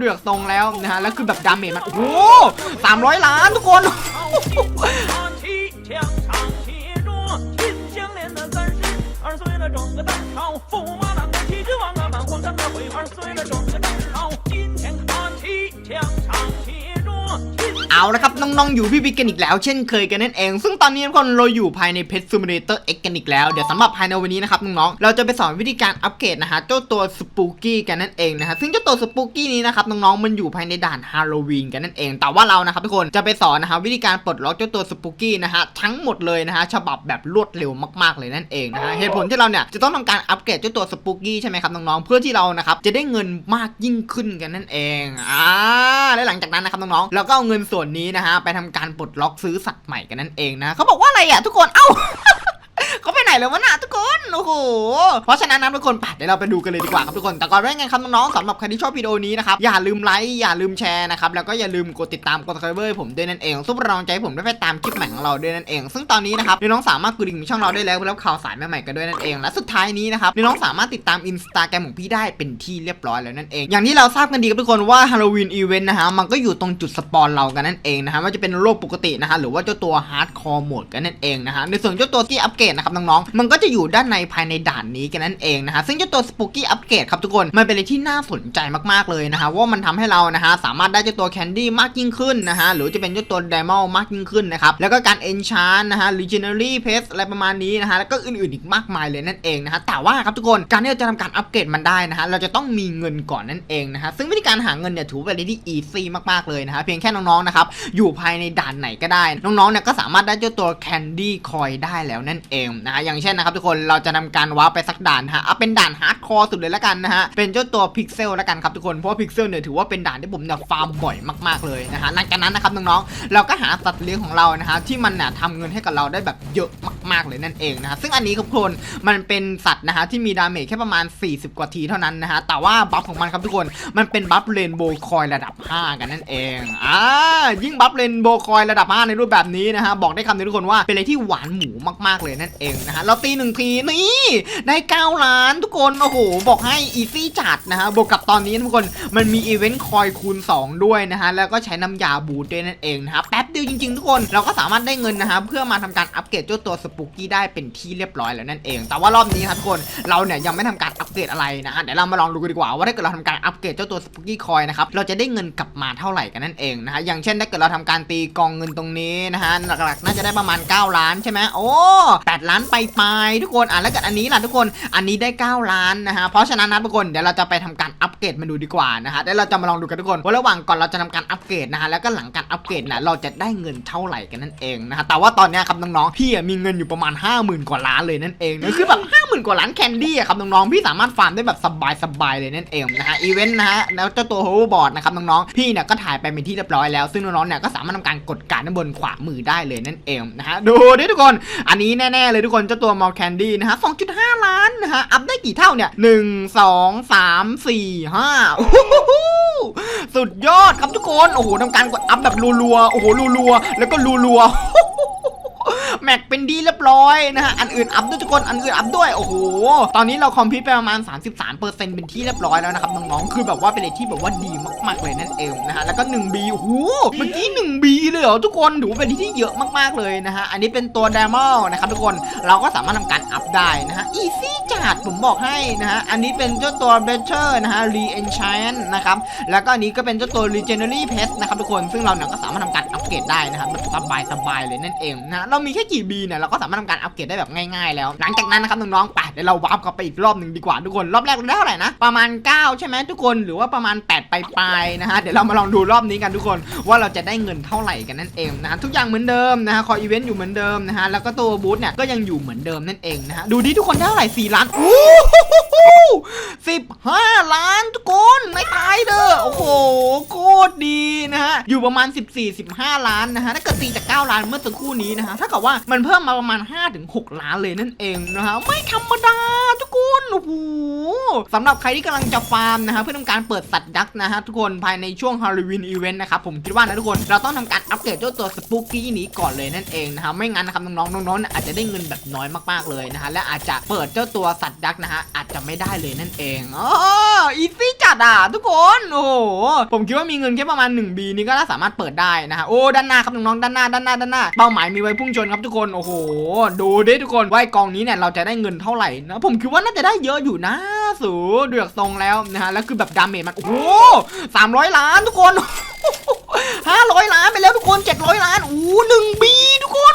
เลือกทรงแล้วนะฮะแล้วคือแบบดาเมจมันโอ้โหสามร้อยล้านทุกคน 唱起枪唱协着，秦香莲的三十二岁了，整个当朝，驸马郎的旗帜王啊，满皇上的徽二岁了，整 เอาละครับน้องๆอยู่พี่บิ๊กกันอีกแล้ว เช่นเคยกันนั่นเอง ซึ่งตอนนี้ทุกคนเราอยู่ภายในเพชรซูมิเตอร์เอ็กกันอีกแล้ว เดี๋ยวสำหรับภายในวันนี้นะครับน้องๆเราจะไปสอนวิธีการอัปเกรดนะฮะเจ้าตัวสปูกี้กันนั่นเองนะฮะซึ่งเจ้าตัวสปูกี้นี้นะครับน้องๆมันอยู่ภายในด่านฮาโลวีนกันนั่นเอง แต่ว่าเรานะครับทุกคนจะไปสอนนะฮะวิธีการปลดล็อกเจ้าตัวสปูกี้นะฮะทั้งหมดเลยนะฮะฉบับแบบรวดเร็วมากๆเลยนั่นเองนะฮะเหตุผลที่เราเนี่ยจะต้องทำการอัปเกรดเจ้าตัวสปูกี้ใช่ไหมครับน้องๆเพื่อที่เรานะครับจะได้เงินมากยิ่งขึ้นกันนั่นเองอ่าและหลังจากนั้นนะครับน้องๆเราก็เอาเงินส่วนนี้นะฮะไปทำการปลดล็อกซื้อสัตว์ใหม่กันนั่นเองนะเขาบอกว่าอะไรอะทุกคนเอ้า เขาไปไหนแล้ววะน่ะทุกคนโอ้โหเพราะฉะนั้นนะทุกคนไปเดี๋ยวเราไปดูกันเลยดีกว่าครับทุกคนแต่ก่อนแรกไงครับน้องๆสำหรับใครที่ชอบวิดีโอนี้นะครับอย่าลืมไลค์อย่าลืมแชร์นะครับแล้วก็อย่าลืมกดติดตามกด subscribe ให้ผมด้วยนั่นเองซุปเปอร์รองใจผมได้ไปตามคลิปใหม่ของเราด้วยนั่นเอง ซึ่งตอนนี้นะครับน้องสามารถกดดิ่งช่องเราได้แล้วเพื่อรับข่าวสารใหม่ๆกันด้วยนั่นเอง และสุดท้ายนี้นะครับน้องสามารถติดตามอินสตาแกรมของพี่ได้เป็นที่เรียบร้อยแล้วนั่นเอง อย่างที่เราทราบกันดีครับทุกคนว่าฮาโลวีนอีเวนต์นะฮะมันก็อยู่ตรงจุดสปอนเรากันนั่นเองนะฮะว่าจะเป็นโลกปกตินะฮะหรือว่าเจ้าตัวฮาร์ดคอร์โหมดกันนั่นเองนะฮะในส่วนเจ้าตัวที่อัปเกรดนะครับน้องมันก็จะอยู่ด้านในภายในด่านนี้กันนั่นเองนะฮะซึ่งเจ้าตัวสปูกี้อัปเกรดครับทุกคนมันเป็นอะไรที่น่าสนใจมากๆเลยนะฮะว่ามันทำให้เรานะฮะสามารถได้เจ้าตัวแคนดี้มากยิ่งขึ้นนะฮะหรือจะเป็นเจ้าตัวไดมอนด์มากยิ่งขึ้นนะครับแล้วก็การเอนชานนะฮะ legendary p e s อะไรประมาณนี้นะฮะแล้วก็อื่นๆอีกมากมายเลยนั่นเองนะฮะแต่ว่าครับทุกคนการที่เราจะทำการอัปเกรดมันได้นะฮะเราจะต้องมีเงินก่อนนั่นเองนะฮะซึ่งวิธีการหาเงินเนี่ยถือว่าเป็นอะไรที่อีซี่มากๆเลยนะฮะเพียงแค่น้องๆนะครับอยู่ภายในด่านไหนก็ได้ น้องๆเนี่ยก็สามารถได้เจ้าตัวแคนดี้คอยได้แล้วนั่นเองนะฮะอย่างเช่นนะครับทุกคนเราจะทำการว้าร์ปไปสักด่านฮะเอาเป็นด่านฮาร์ดคอร์สุดเลยละกันนะฮะเป็นเจ้าตัวพิกเซลละกันครับทุกคนเพราะว่าพิกเซลเนี่ยถือว่าเป็นด่านที่ผมเนี่ยฟาร์มบ่อยมากๆเลยนะฮะหลังจากนั้นนะครับน้องๆเราก็หาสัตว์เลี้ยงของเรานะฮะที่มันเนี่ยทำเงินให้กับเราได้แบบเยอะมากๆเลยนั่นเองนะฮะซึ่งอันนี้ครับทุกคนมันเป็นสัตว์นะฮะที่มีดาเมจแค่ประมาณ 40 กว่าทีเท่านั้นนะฮะแต่ว่าบัฟของมันครับทุกคนมันเป็นบัฟเรนโบว์คอยระดับ 5 กันนั่นเองอ่ายิ่งบัฟเรนโบว์คอยระดับ 5 ในรูปแบบนี้นะฮะบอกได้คำเดียวทุกคนว่าเป็นอะไรที่หวานหมูมากๆเลยนั่นเองนะฮะเราตีหนึ่งทีนี่ได้9ล้านทุกคนโอ้โหบอกให้อีซี่จัดนะฮะบวกกับตอนนี้ทุกคนมันมีอีเวนต์คอยคูณ 2 ด้วยนะฮะแล้วก็ใช้น้ำยาบูดด้วยนั่นเองนะฮะแป๊บเดียวจริงๆทุกคนเราก็สามารถได้เงินนะฮะเพื่อมาทำการอัปเกรดเจ้าตัวสปูกี้ได้เป็นที่เรียบร้อยแล้วนั่นเอง แต่ว่ารอบนี้ครับทุกคนเราเนี่ยยังไม่ทำการอัป เกรดอะไรนะฮะเดี๋ยวเรามาลองดูกันดีกว่าว่าถ้าเกิดเราทำการอัปเกรดเจ้าตัวสปูกี้คอยนะครับเราจะได้เงินกลับมาเท่าไหร่กันนั่นเองนะฮะอย่างเช่นถ้าเกิดเราทำการตีกองเงินตรงนี้นะฮะหลักๆน่าจะได้ประมาณ 9 ล้านใช่ไหมโอ้8ล้านไปไปทุกคนอะแล้วเกิดอันนี้ล่ะทุกคนอันนี้ได้ 9 ล้านนะฮะเพราะฉะนั้นนะทุกคนเดี๋ยวเราจะไปทำการอัปเกรดมาดูดีกว่านะฮะเดี๋ยวเราจะมาลองดูกันทุกคนว่าระหว่างก่อนเราจะทำการอัปเกรดนะฮะแล้วก็หลังการอัปเกรดนะเราจะได้เงินเท่าไหร่กันนั่นเองนะฮะแต่ว่าตอนเนี้ยครับน้องๆพี่มีเงินอยู่ประมาณ 50,000 กว่าล้านเลยนั่นเองนะคือแบบ 50,000กว่าล้านแคนดี้ครับน้องๆพี่สามารถฟาร์มได้แบบสบายๆเลยนั่นเองนะฮะอีเวนต์นะฮะแล้วเจ้าตัวโฮเวอร์บอร์ดนะครับน้องๆพี่เนี่ยก็ถ่ายไปเป็นที่เรียบร้อยแล้วซึ่งน้องๆเนี่ยก็สามารถทำการกดการด้านบนขวามือได้เลยนั่นเองนะฮะดูดิทุกคนอันนี้แน่ๆเลยทุกคนเจ้าตัวมอลแคนดี้นะฮะ2.5 ล้านนะฮะอัพได้กี่เท่าเนี่ย1 2 3 4 5โอ้โหสุดยอดครับทุกคนโอ้โหทำการกดอัพแบบรัวๆโอ้โหรัวๆแล้วก็รัวๆ แม็กเป็นดีเรียบร้อยนะฮะ อันอื่นอัพด้วยทุกคน อันอื่นอัพด้วย โอ้โห ตอนนี้เราคอมพิวไปประมาณ 33%เป็นที่เรียบร้อยแล้วนะครับน้องๆ คือแบบว่าเป็นอะไรที่แบบว่าดีมากๆเลยนั่นเองนะฮะ แล้วก็ 1B โอ้โห เมื่อกี้ 1B เลยเหรอทุกคนถือว่าเป็นที่เยอะมากๆเลยนะฮะ อันนี้เป็นตัวดมอลนะครับทุกคน เราก็สามารถทำการอัพได้นะฮะ อีซี่จัดผมบอกให้นะฮะ อันนี้เป็นเจ้าตัวเบเชอร์นะฮะรีเอนช n นนะครับ แล้วก็อันนี้ก็เป็นเจ้าตัว Legendary p e s นะครับทุกคน ซึ่งเราเนี่ยก็สามารถทำการอั เกรดได้นะครับแบบสบายเลยนั่นเองนะเรามีแค่กี่บีเนี่ยเราก็สามารถทำการอัปเกรดได้แบบง่ายๆ แล้วหลังจากนั้นนะครับน้องๆไปเดี๋ยวเราวาร์ปกลับไปอีกรอบหนึ่งดีกว่าทุกคนรอบแรกเราได้เท่าไหร่นะประมาณ 9 ใช่ไหมทุกคนหรือว่าประมาณ 8ปปลายๆนะฮะเดี๋ยวเรามาลองดูรอบนี้กันทุกคนว่าเราจะได้เงินเท่าไหร่กันนั่นเองนะทุกอย่างเหมือนเดิมนะฮะคออีเวนต์อยู่เหมือนเดิมนะฮะแล้วก็ตัวบูธเนี่ยก็ยังอยู่เหมือนเดิมนั่นเองนะฮะดูดิทุกคนได้เท่าไหร่4ล้านโอ้โหสิบห้าล้านทุกคนไม่ตายเด้อโอ้โหโคตรดี นะฮะ อยู่ประมาณ 14-15 ล้านนะฮะ ถ้าเกิดตีจาก 9 ล้านเมื่อสักครู่นี้นะฮะถ้ากับว่ามันเพิ่มมาประมาณ 5-6 ล้านเลยนั่นเองนะฮะ ไม่ธรรมดาทุกคนโอ้โหสำหรับใครที่กำลังจะฟาร์มนะฮะเพื่อทำการเปิดสัตว์ยักษ์นะฮะทุกคนภายในช่วงฮาโลวีนอีเวนต์นะครับผมคิดว่านะทุกคนเราต้องทำการอั เกรดเจ้าตัวสปูกี้นี้ก่อนเลยนั่นเองนะฮะไม่งั้นนะครับน้องๆน้องๆอาจจะได้เงินแบบน้อยมากๆเลยนะฮะและอาจจะเปิดเจ้าตัวสัตว์ยักษ์นะฮะอาจจะไม่ได้เลยนั่นเองอ๋ออีซี่จัดอะทุกคนโอ้โหผมคิดว่ามีเงินแค่ประมาณ1บีนี่ก็สามารถเปิดได้นะฮะโอ้ด้านหน้าครับน้องๆด้านหน้าด้านหน้าด้านหน้าเป้าหมายมีไว้พุ่งชนครับทุกคนโอ้โหดูดิทุกคนว่ากองนี้เนี่ยเราจะได้เงินเท่าไหร่นะผมคิดว่าน่าจะได้เยอะอยู่นะสูเดือกทรงแล้วนะฮะแล้วคือแบบดาเมจมันโอ้โหสามร้อยล้านทุกคน ห้าร้อยล้านไปแล้วทุกคนเจ็ดร้อยล้านโอ้หนึ่งบีทุกคน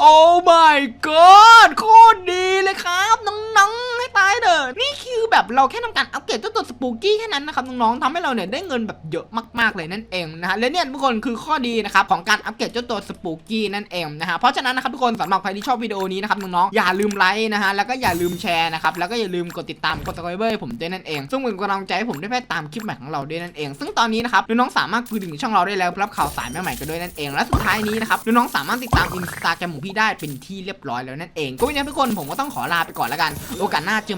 โอ้ my god โคตรดีเลยครับน้องๆ ให้เด้อนี่คือแบบเราแค่ทำการอัปเกรดเจ้าตัวสปูกี้แค่นั้นนะครับน้องๆทำให้เราเนี่ยได้เงินแบบเยอะมากๆเลยนั่นเองนะฮะและเนี่ยทุกคนคือข้อดีนะครับของการอัปเกรดเจ้าตัวสปูกี้นั่นเองนะฮะเพราะฉะนั้นนะครับทุกคนสำหรับใครที่ชอบวิดีโอนี้นะครับน้องๆอย่าลืมไลค์นะฮะแล้วก็อย่าลืมแชร์นะครับแล้วก็อย่าลืมกดติดตามกดติดตามให้ผมด้วยนั่นเองซึ่งเป็นกำลังใจให้ผมได้ไปตามคลิปใหม่ของเราด้วยนั่นเอง ซึ่งตอนนี้นะครับน้องๆสามารถคุยถึงช่องเราได้แล้วรับข่าวสารใหม่ๆกันด้วยนั่นเอง และสุดท้ายนี้นะครับน้องๆสามารถติดตามอินสตาแกรมของพี่ได้เป็นที่เรียบร้อยแล้วนั่นเองก็วันนี้ทุกคนผมก็ต้องขอลาไปก่อนแล้วกัน โอกาสหน้าเจอ